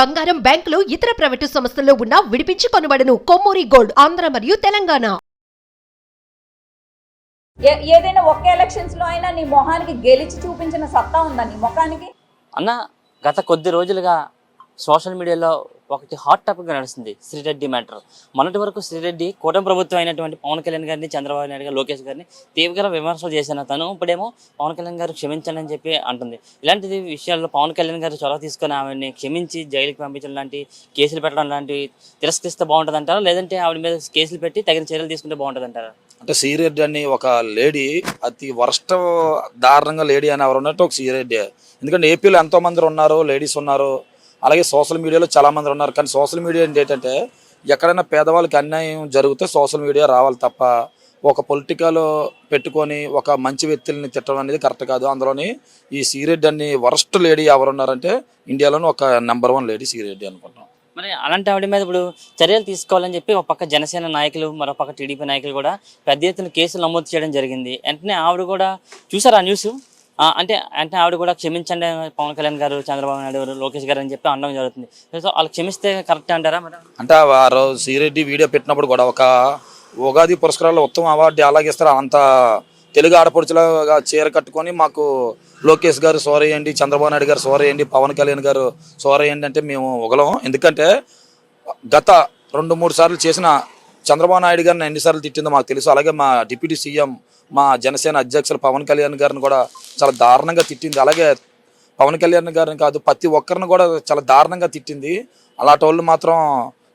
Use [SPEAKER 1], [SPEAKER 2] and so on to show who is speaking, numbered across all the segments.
[SPEAKER 1] బంగారం బ్యాంకులు ఇతర ప్రైవేటు సంస్థల్లో ఉన్న విడిపించి కొనబడను. కొమ్మూరి గోల్డ్ ఆంధ్ర మరియు తెలంగాణ.
[SPEAKER 2] ఏ- ఏదైనా ఒక్క ఎలక్షన్స్లో అయినా నీ మొహానికి గెలిచి చూపించిన సత్తా ఉందా నీ ముఖానికి?
[SPEAKER 3] అన్న గత కొద్ది రోజులుగా సోషల్ మీడియాలో ఒకటి హాట్ టాపిక్గా నడుస్తుంది శ్రీరెడ్డి మ్యాటర్ మొన్నటి వరకు శ్రీరెడ్డి కూటమి ప్రభుత్వం అయినటువంటి పవన్ కళ్యాణ్ గారిని చంద్రబాబు నాయుడు గారు లోకేష్ గారిని తీవ్ర విమర్శలు చేసిన తను ఇప్పుడేమో పవన్ కళ్యాణ్ గారు క్షమించండి అని చెప్పి అంటుంది. ఇలాంటి విషయాల్లో పవన్ కళ్యాణ్ గారు చొరవ తీసుకొని ఆవిడని క్షమించి జైలుకి పంపించడం లాంటి కేసులు పెట్టడం లాంటివి తిరస్కరిస్తే బాగుంటుంది అంటారా లేదంటే ఆవిడ మీద కేసులు పెట్టి తగిన చర్యలు తీసుకుంటే బాగుంటుంది అంటారా
[SPEAKER 4] అంటే సీరెడ్డి అని ఒక లేడీ అతి వరస్ట్ దారుణంగా లేడీ అని ఎవరు ఉన్నట్టు ఒక సీరెడ్డి ఎందుకంటే ఏపీలో ఎంతో మంది ఉన్నారు లేడీస్ ఉన్నారు. అలాగే సోషల్ మీడియాలో చాలా మంది ఉన్నారు. కానీ సోషల్ మీడియా ఏంటంటే ఎక్కడైనా పేదవాళ్ళకి అన్యాయం జరిగితే సోషల్ మీడియా రావాలి తప్ప ఒక పొలిటికల్ పెట్టుకొని ఒక మంచి వ్యక్తుల్ని తిట్టడం అనేది కరెక్ట్ కాదు. అందులోని ఈ సిరెడ్డి అని వరస్ట్ లేడీ ఎవరు ఉన్నారంటే ఇండియాలోనే ఒక నెంబర్ వన్ లేడీ సిరెడ్డి అనుకుంటాం
[SPEAKER 3] మరి అలాంటి ఆవిడ మీద ఇప్పుడు చర్యలు తీసుకోవాలని చెప్పి ఒక పక్క జనసేన నాయకులు మరో పక్క టీడీపీ నాయకులు కూడా పెద్ద ఎత్తున కేసులు నమోదు చేయడం జరిగింది. వెంటనే ఆవిడ కూడా చూసారా ఆ న్యూస్ అంటే అంటే ఆవిడ కూడా క్షమించండి పవన్ కళ్యాణ్ గారు చంద్రబాబు నాయుడు గారు లోకేష్ గారు అని చెప్పి అనడం జరుగుతుంది. సో వాళ్ళు క్షమిస్తే కరెక్ట్ అంటారా మేడం?
[SPEAKER 4] అంటే వారు శ్రీరెడ్డి వీడియో పెట్టినప్పుడు కూడా ఒక ఉగాది పురస్కారాలు ఉత్తమ అవార్డు అలాగే ఇస్తారు అంత తెలుగు ఆడపడుచులాగా చీర కట్టుకొని మాకు లోకేష్ గారు సోరేయండి చంద్రబాబు నాయుడు గారు సోరేయండి పవన్ కళ్యాణ్ గారు సోరేయండి అంటే మేము ఒకలం ఎందుకంటే గత రెండు మూడు సార్లు చేసిన చంద్రబాబు నాయుడు గారిని ఎన్నిసార్లు తిట్టిందో మాకు తెలుసు. అలాగే మా డిప్యూటీ సీఎం మా జనసేన అధ్యక్షులు పవన్ కళ్యాణ్ గారిని కూడా చాలా దారుణంగా తిట్టింది. అలాగే పవన్ కళ్యాణ్ గారిని కాదు ప్రతి ఒక్కరిని కూడా చాలా దారుణంగా తిట్టింది. అలాంటి వాళ్ళు మాత్రం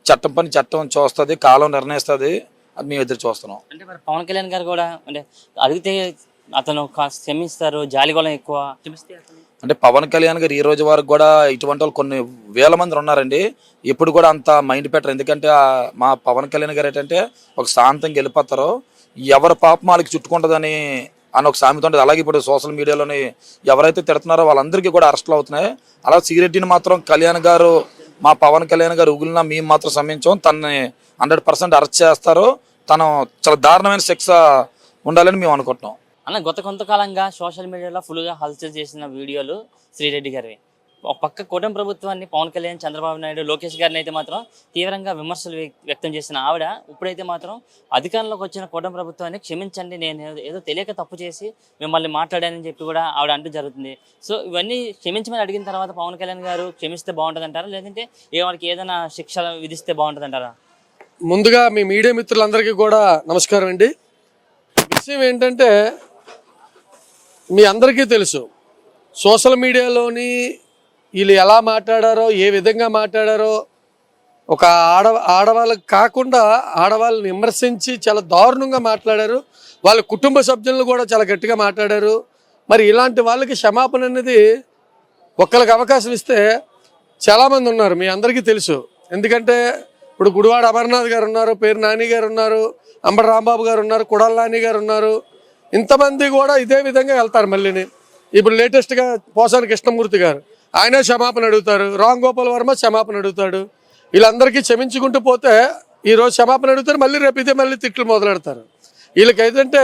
[SPEAKER 4] చట్టం పని చట్టం చూస్తుంది కాలం నిర్ణయిస్తుంది అది మేము ఎదురు చూస్తున్నాం.
[SPEAKER 3] అంటే మరి పవన్ కళ్యాణ్ గారు కూడా అంటే అడిగితే అతను కాస్త క్షమిస్తారు జాలిగోళం ఎక్కువ.
[SPEAKER 4] అంటే పవన్ కళ్యాణ్ గారు ఈ రోజు వరకు కూడా ఇటువంటి వాళ్ళు కొన్ని వేల మంది ఉన్నారండి. ఇప్పుడు కూడా అంత మైండ్ పెట్టరు. ఎందుకంటే మా పవన్ కళ్యాణ్ గారు ఏంటంటే ఒక శాంతంగా వెళ్ళిపోతారు. ఎవరి పాపం వాళ్ళకి చుట్టుకుంటుందని అని ఒక సామెత ఉంటుంది అలాగే ఇప్పుడు సోషల్ మీడియాలోని ఎవరైతే తిడుతున్నారో వాళ్ళందరికీ కూడా అరెస్టులు అవుతున్నాయి. అలా సిగరెట్టిని మాత్రం కళ్యాణ్ గారు మా పవన్ కళ్యాణ్ గారు ఉగులినా మేము మాత్రం సమయించాం తనని హండ్రెడ్ పర్సెంట్ అరెస్ట్ చేస్తారు. తను చాలా దారుణమైన శిక్ష ఉండాలని మేము అనుకుంటున్నాం.
[SPEAKER 3] అన్న గత కొంతకాలంగా సోషల్ మీడియాలో ఫుల్గా హల్చల్ చేసిన వీడియోలు శ్రీరెడ్డి గారివి. ఒక పక్క కూటమి ప్రభుత్వాన్ని పవన్ కళ్యాణ్ చంద్రబాబు నాయుడు లోకేష్ గారిని అయితే మాత్రం తీవ్రంగా విమర్శలు వ్యక్తం చేసిన ఆవిడ ఇప్పుడైతే మాత్రం అధికారంలోకి వచ్చిన కూటమి ప్రభుత్వాన్ని క్షమించండి నేను ఏదో- తెలియక తప్పు చేసి మిమ్మల్ని మాట్లాడానని చెప్పి కూడా ఆవిడ అంటూ జరుగుతుంది. సో ఇవన్నీ క్షమించమని అడిగిన తర్వాత పవన్ కళ్యాణ్ గారు క్షమిస్తే బాగుంటుంది అంటారా లేదంటే ఏ వాడికి ఏదైనా శిక్ష విధిస్తే బాగుంటుందంటారా?
[SPEAKER 5] ముందుగా మీ మీడియా మిత్రులందరికీ కూడా నమస్కారం అండి. విషయం ఏంటంటే మీ అందరికీ తెలుసు సోషల్ మీడియాలోని వీళ్ళు ఎలా మాట్లాడారో ఏ విధంగా మాట్లాడారో ఒక ఆడ ఆడవాళ్ళకి కాకుండా ఆడవాళ్ళని విమర్శించి చాలా దారుణంగా మాట్లాడారు. వాళ్ళ కుటుంబ సభ్యులను కూడా చాలా గట్టిగా మాట్లాడారు. మరి ఇలాంటి వాళ్ళకి క్షమాపణ అనేది ఒక్కరికి అవకాశం ఇస్తే చాలామంది ఉన్నారు మీ అందరికీ తెలుసు. ఎందుకంటే ఇప్పుడు గుడివాడ అమర్నాథ్ గారు ఉన్నారు పేరు నాని గారు ఉన్నారు అంబటి రాంబాబు గారు ఉన్నారు కుడాల నాని గారు ఉన్నారు. ఇంతమంది కూడా ఇదే విధంగా వెళ్తారు మళ్ళీని. ఇప్పుడు లేటెస్ట్గా పోసాని కృష్ణమూర్తి గారు. ఆయన క్షమాపణ అడుగుతారు రామ్ గోపాల్ వర్మ క్షమాపణ అడుగుతాడు. వీళ్ళందరికీ క్షమించుకుంటూ పోతే ఈరోజు క్షమాపణ అడుగుతారు మళ్ళీ రేపు ఇదే మళ్ళీ తిట్లు మొదలెడతారు. వీళ్ళకి ఏంటంటే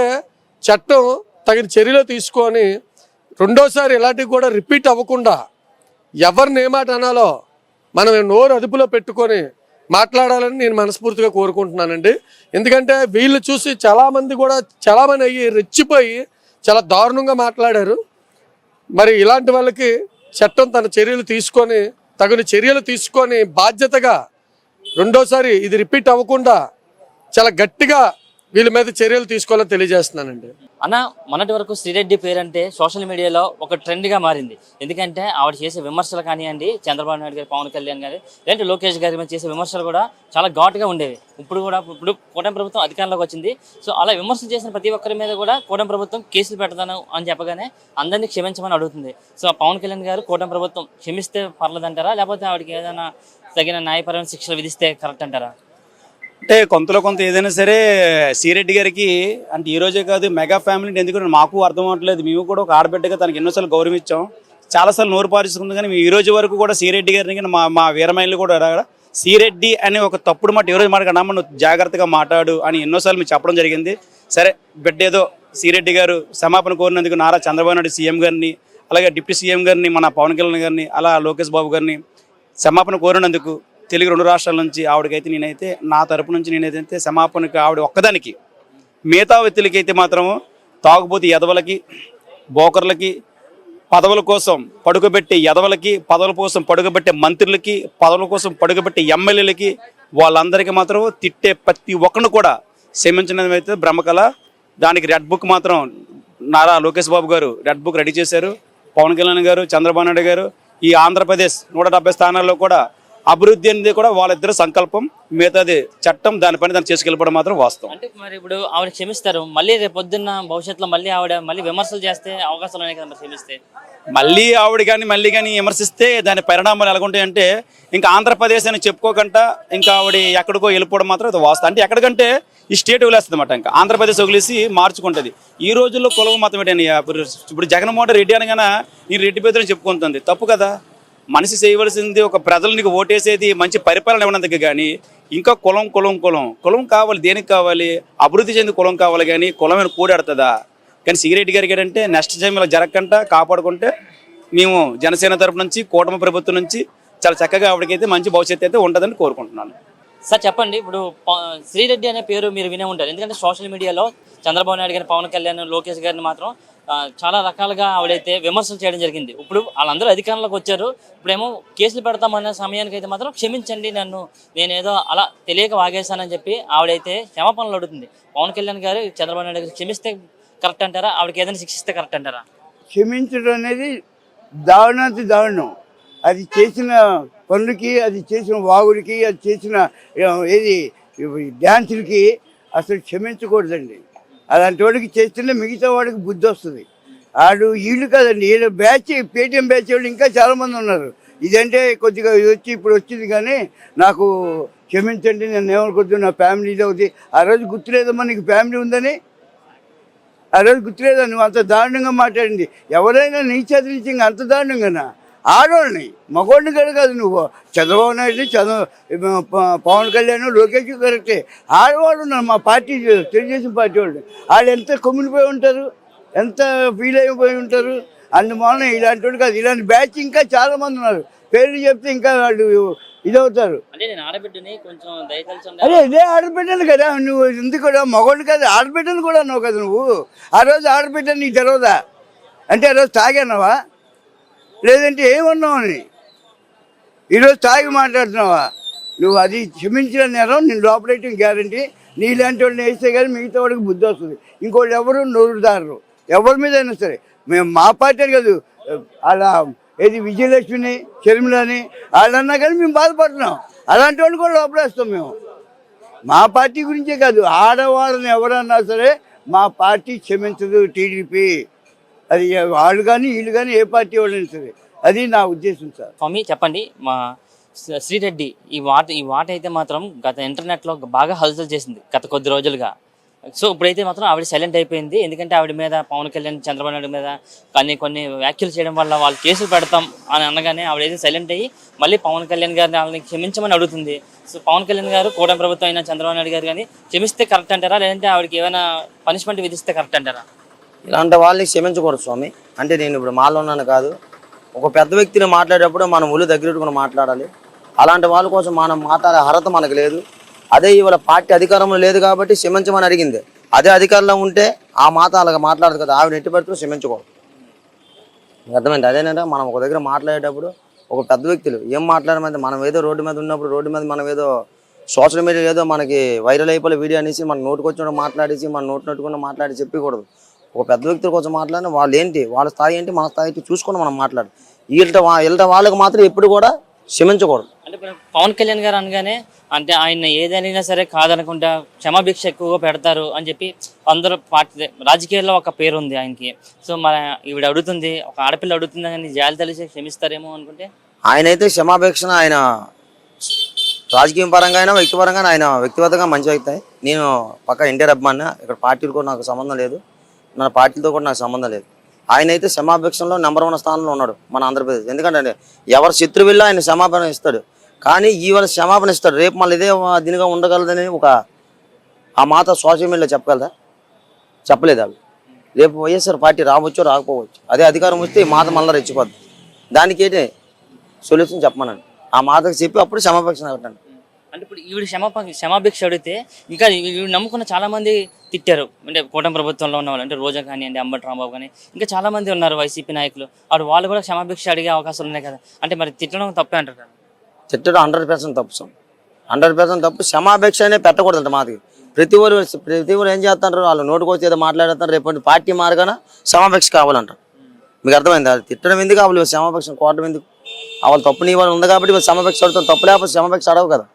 [SPEAKER 5] చట్టం తగిన చర్యలు తీసుకొని రెండోసారి ఇలాంటివి కూడా రిపీట్ అవ్వకుండా ఎవరిని ఏ మాట అనాలో మనం నోరు అదుపులో పెట్టుకొని మాట్లాడాలని నేను మనస్ఫూర్తిగా కోరుకుంటున్నానండి. ఎందుకంటే వీళ్ళు చూసి చాలామంది కూడా చాలామంది అయ్యి రెచ్చిపోయి చాలా దారుణంగా మాట్లాడారు. మరి ఇలాంటి వాళ్ళకి చట్టం తన చర్యలు తీసుకొని తగిన చర్యలు తీసుకొని బాధ్యతగా రెండోసారి ఇది రిపీట్ అవ్వకుండా చాలా గట్టిగా వీళ్ళ మీద చర్యలు తీసుకోవాలని తెలియజేస్తున్నానండి.
[SPEAKER 3] అన్న మొన్నటి వరకు శ్రీరెడ్డి పేరంటే సోషల్ మీడియాలో ఒక ట్రెండ్గా మారింది. ఎందుకంటే ఆవిడ చేసే విమర్శలు కానివ్వండి చంద్రబాబు నాయుడు గారు పవన్ కళ్యాణ్ గారు లేదంటే లోకేష్ గారి మీద చేసే విమర్శలు కూడా చాలా ఘాటుగా ఉండేవి. ఇప్పుడు కూడా ఇప్పుడు కూటమి ప్రభుత్వం అధికారంలోకి వచ్చింది. సో అలా విమర్శలు చేసిన ప్రతి ఒక్కరి మీద కూడా కూటమి ప్రభుత్వం కేసులు పెడతాను అని చెప్పగానే అందరినీ క్షమించమని అడుగుతుంది. సో ఆ పవన్ కళ్యాణ్ గారు కూటమి ప్రభుత్వం క్షమిస్తే పర్లేదంటారా? లేకపోతే ఆవిడకి ఏదైనా తగిన న్యాయపరమైన శిక్షలు విధిస్తే కరెక్ట్ అంటారా?
[SPEAKER 6] అంటే కొంతలో కొంత ఏదైనా సరే సిరెడ్డి గారికి అంటే ఈ రోజే కాదు మెగా ఫ్యామిలీ ఎందుకంటే మాకు అర్థం అవ్వట్లేదు. మేము కూడా ఒక ఆడబిడ్డగా తనకి ఎన్నోసార్లు గౌరవించాం. చాలాసార్లు నోరు పారిస్తుంది కానీ మేము ఈ రోజు వరకు కూడా సిరెడ్డి గారిని మా మా వీరమైలు కూడా సిరెడ్డి అనే ఒక తప్పుడు మాట ఈరోజు రోజు మాట కన్నా నువ్వు జాగ్రత్తగా మాట్లాడు అని ఎన్నోసార్లు మేము చెప్పడం జరిగింది. సరే బిడ్డ ఏదో సిరెడ్డి గారు క్షమాపణ కోరినందుకు నారా చంద్రబాబు నాయుడు సీఎం గారిని అలాగే డిప్యూటీ సీఎం గారిని మన పవన్ కళ్యాణ్ గారిని అలా లోకేష్ బాబు గారిని క్షమాపణ కోరినందుకు తెలుగు రెండు రాష్ట్రాల నుంచి ఆవిడకైతే నేనైతే నా తరపు నుంచి నేనైతే క్షమాపణకి ఆవిడ ఒక్కదానికి. మిగతా వ్యక్తులకైతే మాత్రం తాగుబోతు ఎదవలకి బోకర్లకి పదవుల కోసం పడుకోబెట్టే ఎదవలకి పదవుల కోసం పడుకోబెట్టే మంత్రులకి పదవుల కోసం పడుకోబెట్టే ఎమ్మెల్యేలకి వాళ్ళందరికీ మాత్రం తిట్టే ప్రతి ఒక్కరిని కూడా క్షమించడం అయితే బ్రహ్మకళ. దానికి రెడ్ బుక్ మాత్రం నారా లోకేష్ బాబు గారు రెడ్ బుక్ రెడీ చేశారు. పవన్ కళ్యాణ్ గారు చంద్రబాబు నాయుడు గారు ఈ ఆంధ్రప్రదేశ్ నూట స్థానాల్లో కూడా అభివృద్ధి అనేది కూడా వాళ్ళిద్దరు సంకల్పం మిగతాది చట్టం దానిపైన దాన్ని చేసుకెళ్ళిపోవడం మాత్రం వాస్తవం.
[SPEAKER 3] అంటే మరి ఇప్పుడు ఆవిడ క్షమిస్తారు మళ్ళీ రేపు పొద్దున్న భవిష్యత్తులో మళ్ళీ ఆవిడ మళ్ళీ విమర్శలు చేస్తే అవకాశాలు ఉన్నాయి కదా మరి క్షమిస్తే?
[SPEAKER 6] మళ్ళీ ఆవిడ కానీ మళ్ళీ కానీ విమర్శిస్తే దాని పరిణామాలు ఎలాగుంటాయంటే ఇంకా ఆంధ్రప్రదేశ్ అని చెప్పుకోకుండా ఇంకా ఆవిడ ఎక్కడికో వెళ్ళిపోవడం మాత్రం అది వాస్తవం. అంటే ఎక్కడికంటే ఈ స్టేట్ వదిలేస్తుంది అనమాట ఇంకా. ఆంధ్రప్రదేశ్ వదిలేసి మార్చుకుంటుంది. ఈ రోజుల్లో కులం మతం ఏంటని ఇప్పుడు జగన్మోహన్ రెడ్డి అనగానే నేను రెడ్డి పేదలని చెప్పుకుంటుంది. తప్పు కదా? మనిషి చేయవలసింది ఒక ప్రజలు నీకు ఓటేసేది మంచి పరిపాలన ఇవ్వనందుకు కానీ ఇంకా కులం కులం కులం. కులం కావాలి దేనికి కావాలి? అభివృద్ధి చెంది కులం కావాలి కానీ కులమైన కూడాడుతుందా? కానీ సిగరెట్ గారికి ఏంటంటే నెక్స్ట్ టైం ఇలా జరగకుండా కాపాడుకుంటే మేము జనసేన తరపు నుంచి కూటమి ప్రభుత్వం నుంచి చాలా చక్కగా ఆవిడకైతే మంచి భవిష్యత్తు అయితే ఉంటుందని కోరుకుంటున్నాను.
[SPEAKER 3] సార్ చెప్పండి. ఇప్పుడు శ్రీరెడ్డి అనే పేరు మీరు వినే ఉంటారు. ఎందుకంటే సోషల్ మీడియాలో చంద్రబాబు నాయుడు గారిని పవన్ కళ్యాణ్ లోకేష్ గారిని మాత్రం చాలా రకాలుగా ఆవిడైతే విమర్శలు చేయడం జరిగింది. ఇప్పుడు వాళ్ళందరూ అధికారంలోకి వచ్చారు. ఇప్పుడేమో కేసులు పెడతామన్న సమయానికి అయితే మాత్రం క్షమించండి నన్ను నేనేదో అలా తెలియక వాగేశానని చెప్పి ఆవిడైతే క్షమాపణలు అడుగుతుంది. పవన్ కళ్యాణ్ గారు చంద్రబాబు నాయుడు గారు క్షమిస్తే కరెక్ట్ అంటారా? ఆవిడకి ఏదైనా శిక్షిస్తే కరెక్ట్ అంటారా?
[SPEAKER 7] క్షమించడం అనేది దారుణాతి దారుణం. అది చేసిన పనులకి అది చేసిన వాగుడికి అది చేసిన ఏది డ్యాన్సులకి అసలు క్షమించకూడదండి. అలాంటి వాడికి చేస్తేనే మిగతా వాడికి బుద్ధి వస్తుంది. ఆడు వీళ్ళు కాదండి వీళ్ళ బ్యాచ్ పేటిఎం బ్యాచ్ వాళ్ళు ఇంకా చాలామంది ఉన్నారు. ఇదంటే కొద్దిగా ఇది వచ్చి ఇప్పుడు వచ్చింది కానీ నాకు క్షమించండి నేను ఏమనుకోద్దు నా ఫ్యామిలీ ఇది అవుతుంది ఆ రోజు గుర్తులేదమ్మా నీకు ఫ్యామిలీ ఉందని? ఆ రోజు గుర్తులేదా? నువ్వు అంత దారుణంగా మాట్లాడింది. ఎవరైనా నీ చేతి నుంచి ఇంకా అంత దారుణంగానా? ఆడవాళ్ళని మగవాడిని కూడా కాదు నువ్వు. చంద్రబాబు నాయుడు చంద్ర పవన్ కళ్యాణ్ లోకేష్ కరెక్టే. ఆడవాళ్ళు ఉన్నారు మా పార్టీ తెలుగుదేశం పార్టీ వాళ్ళు. వాళ్ళు ఎంత కొమ్మినిపోయి ఉంటారు? ఎంత ఫీల్ అయిపోయి ఉంటారు? అందువలన ఇలాంటి వాడు కాదు. ఇలాంటి బ్యాచ్ ఇంకా చాలా మంది ఉన్నారు. పేర్లు చెప్తే ఇంకా వాళ్ళు ఇదవుతారు.
[SPEAKER 3] ఆడబిడ్డని
[SPEAKER 7] అదే ఇదే ఆడబిడ్డలు కదా. నువ్వు ఉంది కూడా మగవాడు కదా ఆడబిడ్డలు కూడా అన్నావు కదా నువ్వు. ఆ రోజు ఆడబిడ్డ నీకు తెలియదా అంటే ఆ రోజు తాగానవా? లేదంటే ఏమన్నావు అని? ఈరోజు తాగి మాట్లాడుతున్నావా? నువ్వు అది క్షమించిన నేరం నేను లోపలేయటం గ్యారంటీ నీలాంటి వాళ్ళని వేస్తే కానీ మిగతా వాడికి బుద్ధి వస్తుంది. ఇంకోటి ఎవరు? నోరుదారు ఎవరి మీద అయినా సరే. మేము మా పార్టీ అని కాదు అలా ఏది విజయలక్ష్మిని షర్మిలని వాళ్ళన్నా కానీ మేము బాధపడుతున్నాం. అలాంటి వాళ్ళు కూడా లోపలేస్తాం మేము. మా పార్టీ గురించే కాదు ఆడవాళ్ళని ఎవరన్నా సరే మా పార్టీ క్షమించదు టీడీపీ. అది వాళ్ళు కానీ వీళ్ళు కానీ ఏ పార్టీ వాళ్ళైనా సరే అది నా ఉద్దేశం సార్.
[SPEAKER 3] స్వామి చెప్పండి. మా శ్రీ- శ్రీరెడ్డి ఈ వాట ఈ వాట అయితే మాత్రం గత ఇంటర్నెట్లో బాగా హల్చల్ చేసింది గత కొద్ది రోజులుగా. సో ఇప్పుడైతే మాత్రం ఆవిడ సైలెంట్ అయిపోయింది. ఎందుకంటే ఆవిడ మీద పవన్ కళ్యాణ్ చంద్రబాబు నాయుడు మీద కొన్ని కొన్ని వ్యాఖ్యలు చేయడం వల్ల వాళ్ళు కేసులు పెడతాం అని అనగానే ఆవిడైతే సైలెంట్ అయ్యి మళ్ళీ పవన్ కళ్యాణ్ గారిని వాళ్ళని క్షమించమని అడుగుతుంది. సో పవన్ కళ్యాణ్ గారు కూటమి ప్రభుత్వం అయినా చంద్రబాబు నాయుడు గారు కానీ క్షమిస్తే కరెక్ట్ అంటారా? లేదంటే ఆవిడకి ఏమైనా పనిష్మెంట్ విధిస్తే కరెక్ట్ అంటారా?
[SPEAKER 8] ఇలాంటి వాళ్ళని క్షమించకూడదు స్వామి. అంటే నేను ఇప్పుడు మాలో ఉన్నాను కాదు. ఒక పెద్ద వ్యక్తిని మాట్లాడేటప్పుడు మనం ఒళ్ళు దగ్గర మాట్లాడాలి. అలాంటి వాళ్ళ కోసం మనం మాట్లాడే అర్హత మనకు లేదు. అదే ఇవాళ పార్టీ అధికారంలో లేదు కాబట్టి క్షమించమని అడిగింది. అదే అధికారంలో ఉంటే ఆ మాట అలాగ మాట్లాడదు కదా. ఆవిడ ఎట్టి పెడుతూ క్షమించకూడదు అర్థమైంది? అదేనంటే మనం ఒక దగ్గర మాట్లాడేటప్పుడు ఒక పెద్ద వ్యక్తులు ఏం మాట్లాడమంటే మనం ఏదో రోడ్డు మీద ఉన్నప్పుడు రోడ్డు మీద మనం ఏదో సోషల్ మీడియా ఏదో మనకి వైరల్ అయిపోయిన వీడియో అనేసి మన నోటుకొచ్చిన మాట్లాడేసి మన నోటు నట్టుకున్న మాట్లాడి చెప్పకూడదు. ఒక పెద్ద వ్యక్తుల కోసం మాట్లాడిన వాళ్ళు ఏంటి వాళ్ళ స్థాయి ఏంటి మన స్థాయి ఏంటి చూసుకొని మనం మాట్లాడు వీళ్ళ వీళ్ళ వాళ్ళకి మాత్రం ఎప్పుడు కూడా క్షమించకూడదు.
[SPEAKER 3] అంటే పవన్ కళ్యాణ్ గారు అనగానే అంటే ఆయన ఏదైనా సరే కాదనకుండా క్షమాభిక్ష ఎక్కువగా పెడతారు అని చెప్పి అందరూ పార్టీ రాజకీయాల్లో ఒక పేరు ఉంది ఆయనకి. సో మన ఈవిడ అడుగుతుంది ఒక ఆడపిల్ల అడుగుతుంది కానీ జాలి తెలిసి క్షమిస్తారేమో అనుకుంటే?
[SPEAKER 8] ఆయన అయితే క్షమాపేక్షణ ఆయన రాజకీయ పరంగా అయినా వ్యక్తిపరంగా ఆయన వ్యక్తిగతంగా మంచి వ్యక్తి. నేను పక్క ఎన్టీఆర్ అభిమాని ఇక్కడ పార్టీలు కూడా నాకు సంబంధం లేదు. నా పార్టీలతో కూడా నాకు సంబంధం లేదు. ఆయన అయితే క్షమాపేక్షణలో నెంబర్ వన్ స్థానంలో ఉన్నాడు మన ఆంధ్రప్రదేశ్. ఎందుకంటే ఎవరు శత్రువుల్లో ఆయన క్షమాపణ ఇస్తాడు. కానీ ఈవేళ క్షమాపణ ఇస్తాడు. రేపు మళ్ళీ ఇదే దీనిగా ఉండగలదని ఒక ఆ మాత సోషల్ మీడియాలో చెప్పగలదా చెప్పలేదు అవి రేపు వైఎస్ఆర్ పార్టీ రావచ్చు రాకపోవచ్చు. అదే అధికారం వస్తే ఈ మాత మళ్ళీ రెచ్చిపోద్ది. దానికి ఏంటి? సొల్యూషన్ చెప్పమనండి ఆ మాతకు చెప్పి అప్పుడు క్షమాపేక్ష పెట్టండి
[SPEAKER 3] అంటే ఇప్పుడు ఈవిడ క్షమాప క్షమాభిక్ష అడిగితే ఇంకా ఈవిడ నమ్ముకున్న చాలా మంది తిట్టారు. అంటే కూటమి ప్రభుత్వంలో ఉన్న వాళ్ళు అంటే రోజా కానివ్వండి అంబటి రాంబాబు కానీ ఇంకా చాలా మంది ఉన్నారు వైసీపీ నాయకులు. వాడు వాళ్ళు కూడా క్షమాభిక్ష అడిగే అవకాశాలు ఉన్నాయి కదా. అంటే మరి తిట్టడం తప్పే అంటారు కదా.
[SPEAKER 8] తిట్టడం హండ్రెడ్ పర్సెంట్ తప్పు సార్. హండ్రెడ్ పర్సెంట్ తప్పు. క్షమాభిక్ష అనే పెట్టకూడదు మాది. ప్రతి ఊరు ప్రతి ఊరు ఏం చేస్తున్నారు వాళ్ళు నోటుకు వచ్చి ఏదో మాట్లాడతారు రేపటి పార్టీ మారగానే క్షమాభిక్ష కావాలంటారు. మీకు అర్థమైంది? అది తిట్టడం ఎందుకు కావాలి? క్షమాభిక్ష కోటం ఎందుకు? వాళ్ళు తప్పు నీ వాళ్ళు ఉంది కాబట్టి వాళ్ళు అడుగుతాం తప్పు లేకపోతే క్షమాపేక్ష అడవు కదా.